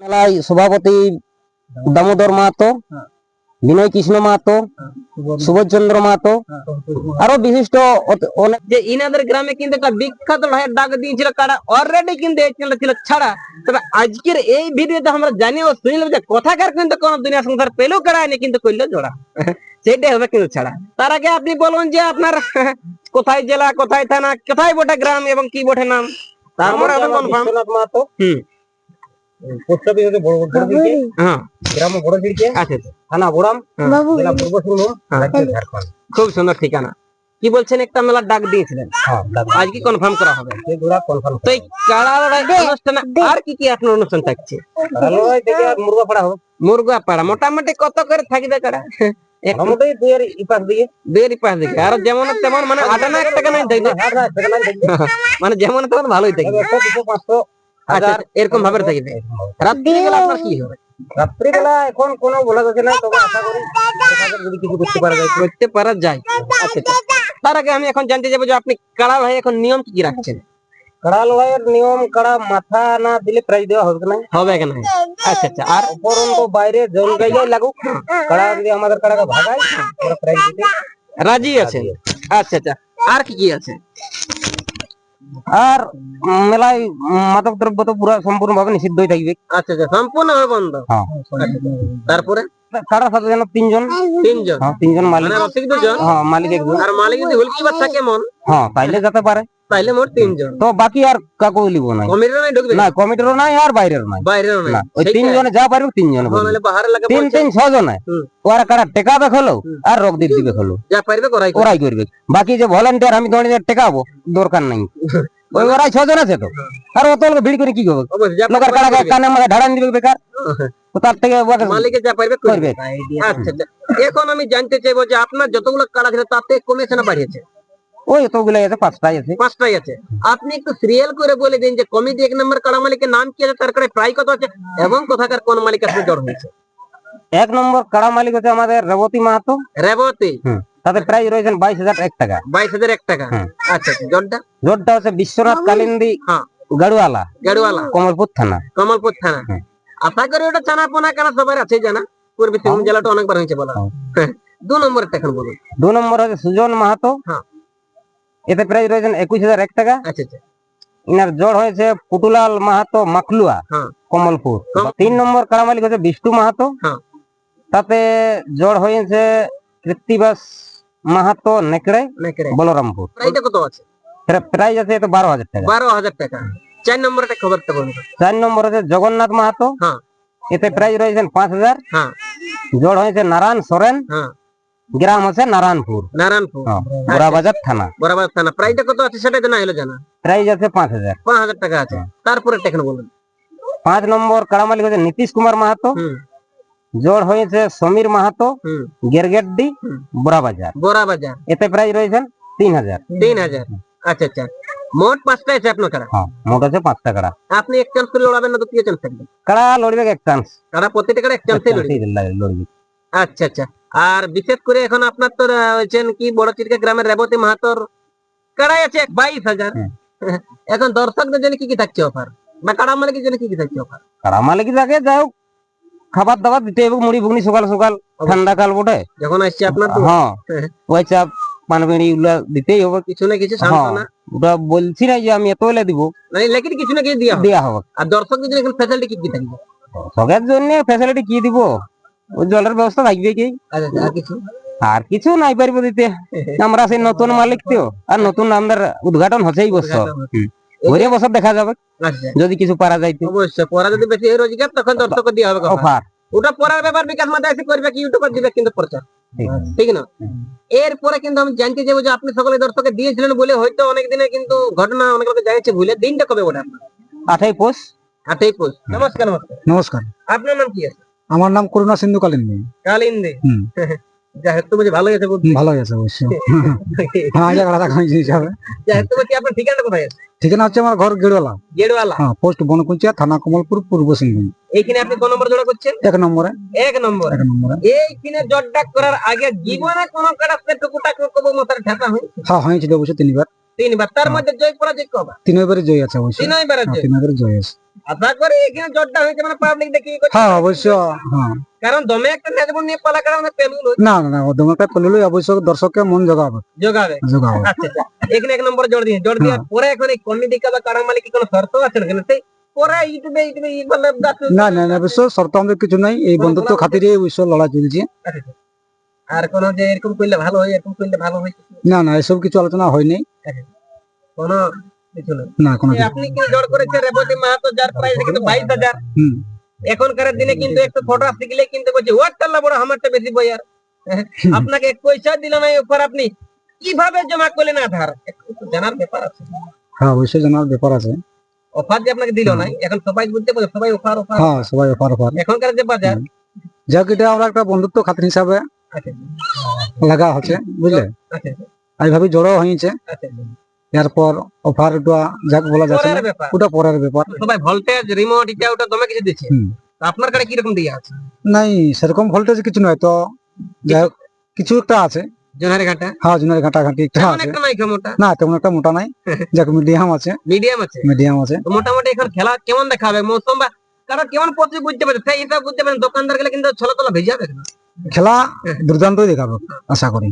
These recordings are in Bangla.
মেলায় সভাপতি দামোদর মাহাতো বিনয় কৃষ্ণ মাহাতো সুবোধ চন্দ্র মাহাতো আরও বিশিষ্ট অত- অনেক যে ইনাদের গ্রামে কিন্তু একটা বিখ্যাত ভাইয়ের ডাক দিয়েছিল কারা অলরেডি কিন্তু এই চ্যানেলটা ছিল ছাড়া তবে আজকের এই ভিডিওতে আমরা জানি ও শুনলাম যে কথাকার কিন্তু কোন দুনিয়া সংসার পেলেও কারা এনে কিন্তু করল জোড়া সেটাই হবে কিন্তু ছাড়া তার আগে আপনি বলুন যে আপনার কোথায় জেলা কোথায় থানা কোথায় বটে গ্রাম এবং কি বটে নাম তারপরে হবে কনফার্ম বিশ্বনাথ মাহাতো হুম পোস্ট অফিস হচ্ছে বড় বড় দিকে। হ্যাঁ। গ্রাম বড় দিকে। আচ্ছা আচ্ছা। থানা বোড়াম। জেলা পূর্ব সিংভূম হ্যাঁ। ঝাড়খণ্ড। খুব সুন্দর ঠিকানা। কি বলছেন? একটা মেলার ডাক দিয়েছিলেন। হ্যাঁ আজকে কনফার্ম করা হবে। এই ঘোড়া কনফার্ম তো এই কাড়া লড়াই অনুষ্ঠানে আর কি কি আপনার অনুষ্ঠান থাকছে? মুরগা পড়া হবে মুরগা পাড়া মোটামুটি কত করে থাকবে কাড়া মানে মানে যেমন তেমন ভালোই থাকবে। পাঁচশো আচ্ছা এরকম ভাবে থাকবে রাত্রি বেলা আপনার কি হবে? রাত্রিবেলা এখন কোনো বলা যাচ্ছে না তবে আশা করি যদি কিছু করতে পারা যায় করতে পারা যায়। আচ্ছা আচ্ছা। তার আগে আমি এখন জানতে যাব যে আপনি কাড়া ভাই এখন নিয়ম কি কি রাখছেন? কাড়া লড়াইয়ের নিয়ম কাড়া মাথা না দিলে প্রাইজ দেওয়া হবে না হবে কেন? আচ্ছা আচ্ছা। আর? উপরন্ত বাইরে জল জায়গায় লাগুক। কাড়া যদি আমাদের কাড়াকে ভাগায় ওরা প্রাইজ দিতে রাজি আছেন? আচ্ছা আচ্ছা। আর কি কি আছে? আর মেলায় মাদক দ্রব্য তো পুরো সম্পূর্ণ ভাবে নিষিদ্ধই থাকবে। আচ্ছা আচ্ছা সম্পূর্ণ বন্ধ। হ্যাঁ। তারপরে? কাড়ার সাথে যেন তিনজন। তিনজন? হ্যাঁ তিনজন মালিক। মানে রসিক দুজন হ্যাঁ মালিক একজন। আর মালিক যদি হুলকি বাচ্চা কেমন? হ্যাঁ তাইলে যেতে পারে। তাইলে মোট তিনজন। তো বাকি আর কাকু লিব নাই। কমিটির নাই ঢুকবে? না কমিটিরও নাই আর বাইরের নাই। বাইরেও নাই। ওই সেইটাই। যা পারবে তিনজনে নাহলে লাগে তিন তিন ছ জনে ওরা কারা টেকা দেখাল আর রোগ দিয়ে দিবে যা পারবে করাই করবে। করবে। বাকি যে ভলেন্টিয়ার আমি দৌড়ে টেকাবো দরকার নাই। ওই ওরাই ছজন আছে তো। আর অত ভিড় করে কি করবে? লোকের। কানে মাথা ঢাড়ান দিবে বেকার। তার থেকে মালিকে যা পারবে করবে। করবে আচ্ছা আচ্ছা। এখন আমি জানতে চাইব যে আপনার যতগুলো কাড়া ছিল তাতে কমেছে না বাড়িয়েছে? ওই অতগুলো আছে পাঁচটাই আছে। পাঁচটাই আছে। আপনি একটু সিরিয়াল করে বলে দিন যে কমিটি এক নম্বর কাড়া মালিকের নাম কি আছে তার কাছে প্রায় কত আছে এবং কোথাকার কোন মালিক আসলে জ্বর হয়েছে? এক নম্বর কাড়া মালিক হচ্ছে আমাদের রেবতী মাহাতো। রেবতী। হুম। তাতে প্রাইস রয়েছেন বাইশ হাজার এক টাকা। বাইশ হাজার এক টাকা। আচ্ছা আচ্ছা জ্বরটা হচ্ছে বিশ্বনাথ কালিন্দি হ্যাঁ। গাড়ুয়ালা গাড়িওয়ালা কমলপুর থানা। কমলপুর থানা। হুম। আশা করি ওটা চানা পোনা কানা সবার আছে জানা। পূর্বে সিংভূম জেলাটা অনেকবার হয়েছে বলা। হ্যাঁ। দু নম্বরটা এখন বলুন। দু নম্বর হচ্ছে সুজন মাহাতো। হ্যাঁ। এতে প্রাইস রয়েছেন একুশ হাজার এক টাকা। আচ্ছা আচ্ছা। ইনার জড় হয়েছে পুটুলাল মাহাতো মাকলুয়া হ্যাঁ। কমলপুর। তিন নম্বর কাড়া মালিক হচ্ছে বিষ্ণু মাহাতো। হ্যাঁ। তাতে জড় হয়েছে কৃত্তিবাস মাহাতো নেকড়ে নেকড়ে। বলরামপুর। প্রাইসটা কত আছে? প্রাইস আছে বারো হাজার টাকা। বারো হাজার টাকা। চার নম্বরটা খবরটা বলুন। চার নম্বর জগন্নাথ মাহাতো। হ্যাঁ। এতে প্রাইস রয়েছেন পাঁচ হাজার। হ্যাঁ। জড় হয়েছে নারায়ণ সোরেন। হ্যাঁ। গ্রাম হচ্ছে নারায়ণপুর। নারায়ণপুর। গোড়াবাজার থানা। বরাবর থানা। প্রাইসটা কত আছে সেটা তো না হলো জানা। প্রাইস আছে পাঁচ হাজার। পাঁচ হাজার টাকা আছে। তারপরে এখন বলুন। পাঁচ নম্বর কাড়া মালিক হচ্ছে নীতিশ কুমার মাহাতো। জড় হয়েছে সমীর মাহাতো। গেরগেড্ডি। বোরাবাজার বাজার এতে প্রাইস রয়েছেন তিন হাজার। তিন হাজার। আচ্ছা আচ্ছা। মোট পাঁচটা আছে আপনার কারা? হ্যাঁ মোট হচ্ছে পাঁচটা কাড়া আপনি এক চান্স করে লড়াবেন না তো কি চান্স থাকবে? কাড়া লড়বে এক চান্স কারা প্রত্যেকটা কারা এক চান্সে লড়বে? আচ্ছা আচ্ছা। আর বিশেষ করে এখন আপনার তো আহ, হচ্ছেন কি বড় চিরকা গ্রামের রেবতী মাহাতর কারাই আছে বাইশ হাজার। এখন দর্শকদের জন্য কি কি থাকছে অফার বা কারা মালিকের জন্য কি কি থাকছে অফার মালিক থাকে যাই হোক খাবার দাবার দিতে হবে মুড়ি ঘুগনি সকাল সকাল ঠান্ডা কাল বটে। যখন আসছে আপনার হ্যাঁ। ওই চাপ। পান বিড়ি ওগুলা দিতেই হবে কিছু না কিছু সান্ত্বনা। ওটা বলছি না যে আমি এত হলে দিব। মানে লেকিন কিছু না কিছু দেওয়া হবে। দেওয়া হবে। আর দর্শকদের জন্য এখন ফ্যাসিলিটি কি কি থাকবে? সবের জন্য ফ্যাসিলিটি কি দিব? ওই জলের ব্যবস্থা থাকবে কি? আচ্ছা আচ্ছা, আর কিছু? আর কিছু নাই পারব দিতে। আমরা সেই নতুন মালিক তো আর নতুন আমাদের উদ্ঘাটন হচ্ছেই বছর। ঘুরে বছর দেখা যাবে আচ্ছা। যদি কিছু পারা যাইতে অবশ্যই পড়া যদি বেশি হয় রোজগার তখন দর্শক দেওয়া হবে offer। অফার। ওটা পড়ার ব্যাপার বিকাশ মাধ্যমে এসে করবে কি ইউটিউবার দিবে কিন্তু প্রচার। ঠিক। না? এরপরে কিন্তু আমি জানতে চাইব যে আপনি সকলে দর্শকে দিয়েছিলেন বলে হয়তো অনেক দিনে কিন্তু ঘটনা অনেক লোকে জানিয়েছে ভুলে। দিনটা কবে ওটা আঠাই পোষ। আঠাই পোষ। নমস্কার নমস্কার। নমস্কার। আপনার নাম কি আছে? আমার নাম করুণা সিন্ধু কালিন্দী। কালিন্দী। যাই হোক তুমি ভালো আছে বুদ্ধি ভালো আছে অবশ্য হ্যাঁ জায়গাটা দেখা হিসাবে। যাই হোক তুমি আপনার ঠিকানা কোথায় আছে? ঠিকানা হচ্ছে আমার ঘর গেড়ওয়ালা গেড়ওয়ালা হ্যাঁ পোস্ট বনকুঞ্চিয়া থানা কমলপুর পূর্ব সিংভূম। এইখানে আপনি কোন নম্বর জোড়া করছেন? এক নম্বরে। এক নম্বর। এক নম্বরে। এইখানে জট ডাক করার আগে জীবনে কোন কাটাতে কবো হয়? হ্যাঁ হয়েছিল অবশ্য তিনবার। তিনবার। তার মধ্যে জয় পরাজয় কবা তিনবারে জয় আছে অবশ্য তিনবার হ্যাঁ, জয়। তিনবারে জয় আছে। আশা করি এখানে জটটা হয়েছে মানে পাবলিক দেখি হ্যাঁ অবশ্য হ্যাঁ। কারণ দমে একটা নেজবন নিয়ে পালা পেলুল না না না দমকা পেলুলই অবশ্য দর্শককে মন জোগাবে। আচ্ছা আচ্ছা। এখানে এক নম্বর জোর দিয়ে জোর দেওয়ার পরে এখন এই কাদা কাড়া মালিক কি কোনো শর্ত আছে সেই পরে ইউটিউবে ইউটিউবে ই বলে না না না অবশ্য শর্ত আমাদের কিছু নাই। এই বন্ধুত্ব খাতিরে অবশ্য লড়াই চলছে। আর কোন যে এরকম করলে ভালো হয় এরকম করলে ভালো হয় না না এসব কিছু আলোচনা হয়নি কোন না কোনো আপনি কি জোর করেছেন রেবতী মাহাতো যার প্রাইস কিন্তু বাইশ হাজার। এখনকার দিনে কিন্তু একটু ফটো শিখলে কিন্তু বলছে ওয়াট টাল্লা বড় আমারটা বেশি বই আর। আপনাকে এক পয়সা দিল না অফার আপনি। কীভাবে জমা করলেন আধার? জানার ব্যাপার আছে। হ্যাঁ অবশ্যই জানার ব্যাপার আছে। অফার যে আপনাকে দিল নাই এখন সবাই বুঝতে পারছে সবাই অফার অফার হ্যাঁ সবাই অফার অফার এখনকার যে বাজার। যাক এটা আমরা একটা বন্ধুত্ব খাতির হিসাবে আচ্ছা। লাগা হচ্ছে বুঝলে? আচ্ছা। এইভাবে জড়ো হয়েছে। আচ্ছা। এরপর অফার যাক বলা যাচ্ছে না ওটা পরের ব্যাপার। সবাই ভোল্টেজ রিমোট এটা ওটা দমে কিছু দিচ্ছে? আপনার কাছে কীরকম দিয়ে আছে? নাই সেরকম ভোল্টেজ কিছু নয় তো যাই হোক কিছু একটা আছে। জোনারি ঘাটা? হ্যাঁ জুনের ঘাটা ঘাটি একটা আছে। একটা নাই ক্ষমতা না তেমন একটা মোটা নাই যাক মিডিয়াম আছে। মিডিয়াম আছে? মিডিয়াম আছে। তো মোটামুটি এখন খেলা কেমন দেখাবে? মৌসুম বা কারণ কেমন পড়ছে বুঝতে পারছে সেই হিসাব বুঝতে পারেন দোকানদার গেলে কিন্তু ছলা তলা ভেজাবে না। খেলা দুর্দান্তই দেখাবে আশা করি।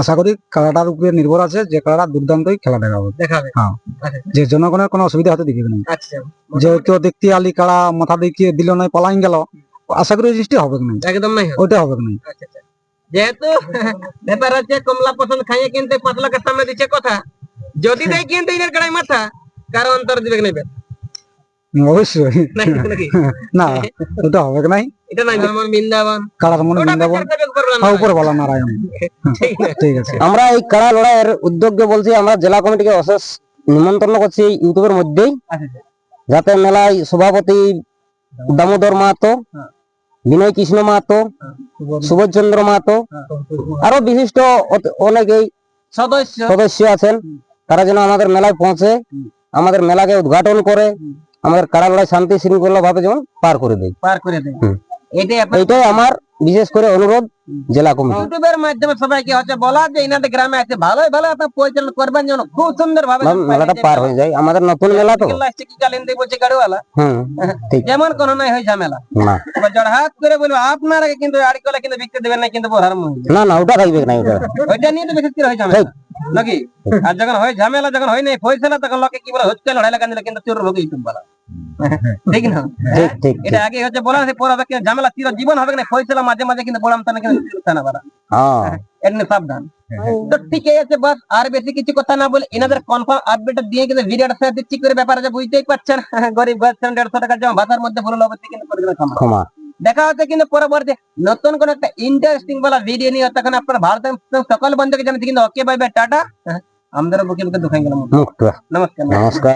আশা করি। খেলাটার উপরে নির্ভর আছে যে খেলাটা দুর্দান্তই খেলা দেখাবে। দেখাবে। হ্যাঁ। আচ্ছা। যে জনগণের কোনো অসুবিধা হতে দিবে না। আচ্ছা। যে কেউ দেখতে আলি কাড়া মাথা দেখিয়ে দিল নাই পালাইন গেল আশা করি জিনিসটা হবে না একদম নাই। ওইটা হবে না আচ্ছা যেহেতু ব্যাপার আছে কমলা পছন্দ খাইয়ে কিনতে পাঁচ লাখের সামনে দিচ্ছে কথা। যদি দেয় কিনতে ইনের কড়াই মাথা কারও অন্তর দিবে নেবে অবশ্যই। না ওটা হবে নাই? এটা নাই আমার বৃন্দাবন। কাড়ার মনে বৃন্দাবন? বিচার করবে করবে না। হ্যাঁ উপর বলা নারায়ণ। ঠিক আছে। আমরা এই কাড়া লড়াইয়ের উদ্যোগে বলছি আমরা জেলা কমিটিকে অশেষ নিমন্ত্রণ করছি ইউটিউবের মধ্যেই। আচ্ছা, আচ্ছা। যাতে মেলায় সভাপতি দামোদর মাহাতো হ্যাঁ। বিনয় কৃষ্ণ মাহাতো সুবোধ চন্দ্র মাহাতো আরও বিশিষ্ট অনেকেই সদস্য। সদস্য আছেন। তারা যেন আমাদের মেলায় পৌঁছে আমাদের মেলাকে উদ্ঘাটন করে আমাদের কাড়া লড়াই শান্তি শৃঙ্খলা ভাবে যেমন পার করে দেয়। পার করে দেয়। এটাই আমার বিশেষ করে অনুরোধ জেলা কমিটি। ইউটিউবের মাধ্যমে সবাইকে হচ্ছে বলা যে ইনাদের গ্রামে আছে ভালোই ভালো আপনার পরিচালনা করবেন যেন খুব সুন্দর ভাবে মেলাটা পার হয়ে যায়। আমাদের নতুন মেলা তো। যেমন কোনো নাই হয় ঝামেলা। না। এবার জড় হাত করে বলব আপনারা কিন্তু আড়ি কলে কিন্তু বিকতে দেবেন না কিন্তু বোরার না না ওটা থাকবে না ওটা। ওইটা নিয়ে তো বিশেষ করে হয় ঝামেলা। নাকি? আর যখন হয় ঝামেলা যখন হয় নাই ফয়সালা তখন লোকে কি বলে হচ্ছে লড়াই লাগা দিলে কিন্তু চোর লোক ইউটিউব বলা। ঠিক না? ঠিক ঠিক এটা আগে হচ্ছে বলা হবে ঝামেলা চির জীবন হবে না ফয়সালা মাঝে মাঝে কিন্তু বলাম তা না কিন্তু হ্যাঁ। এমনি সাবধান। তো ঠিক আছে বাস। আর বেশি কিছু কথা না বলে এনাদের কনফার্ম আপডেট দিয়ে কিন্তু ভিডিওটা শেয়ার দিচ্ছি করে ব্যাপার আছে বুঝতেই পারছেন। গরিব বাচ্চান দেড়শো টাকা জমা ভাষার মধ্যে পুরো অবস্থা কিন্তু করে দেবে ক্ষমা ক্ষমা। দেখা হচ্ছে কিন্তু পরবর্তী নতুন কোন একটা ইন্টারেস্টিং বলা ভিডিও নিয়ে তখন আপনার ভারত সকল বন্ধুকে জানাচ্ছি কিন্তু ওকে বাই বাই টাটা। আমাদের বুকে বুকে দুখাই গেলাম নমস্কার। নমস্কার।